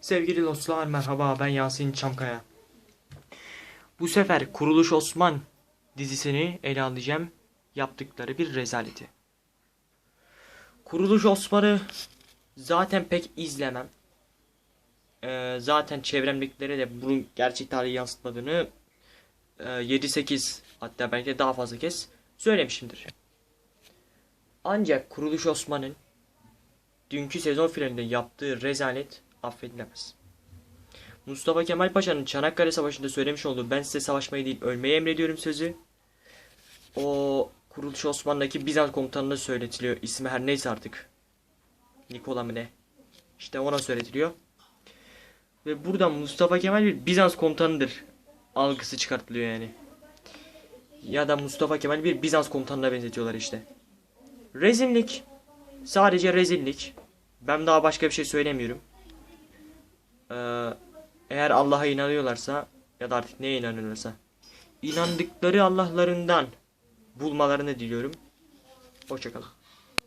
Sevgili dostlar merhaba ben Yasin Çamkaya. Bu sefer Kuruluş Osman dizisini ele alacağım. Yaptıkları bir rezaleti. Kuruluş Osman'ı zaten pek izlemem. Ee, zaten çevremdekilere de bunun gerçek tarihi yansıtmadığını e, 7-8 hatta belki de daha fazla kez söylemişimdir. Ancak Kuruluş Osman'ın dünkü sezon finalinde yaptığı rezalet affedilemez. Mustafa Kemal Paşa'nın Çanakkale Savaşı'nda söylemiş olduğu ben size savaşmayı değil ölmeyi emrediyorum sözü o Kuruluş Osman'daki Bizans komutanına söyletiliyor. İsmi her neyse artık. Nikola mı ne? İşte ona söyletiliyor. Ve buradan Mustafa Kemal bir Bizans komutanıdır algısı çıkartılıyor yani. Ya da Mustafa Kemal bir Bizans komutanına benzetiyorlar işte. Rezillik. Sadece rezillik. Ben daha başka bir şey söylemiyorum. Ee, eğer Allah'a inanıyorlarsa ya da artık neye inanıyorlarsa inandıkları Allah'larından bulmalarını diliyorum. Hoşçakalın.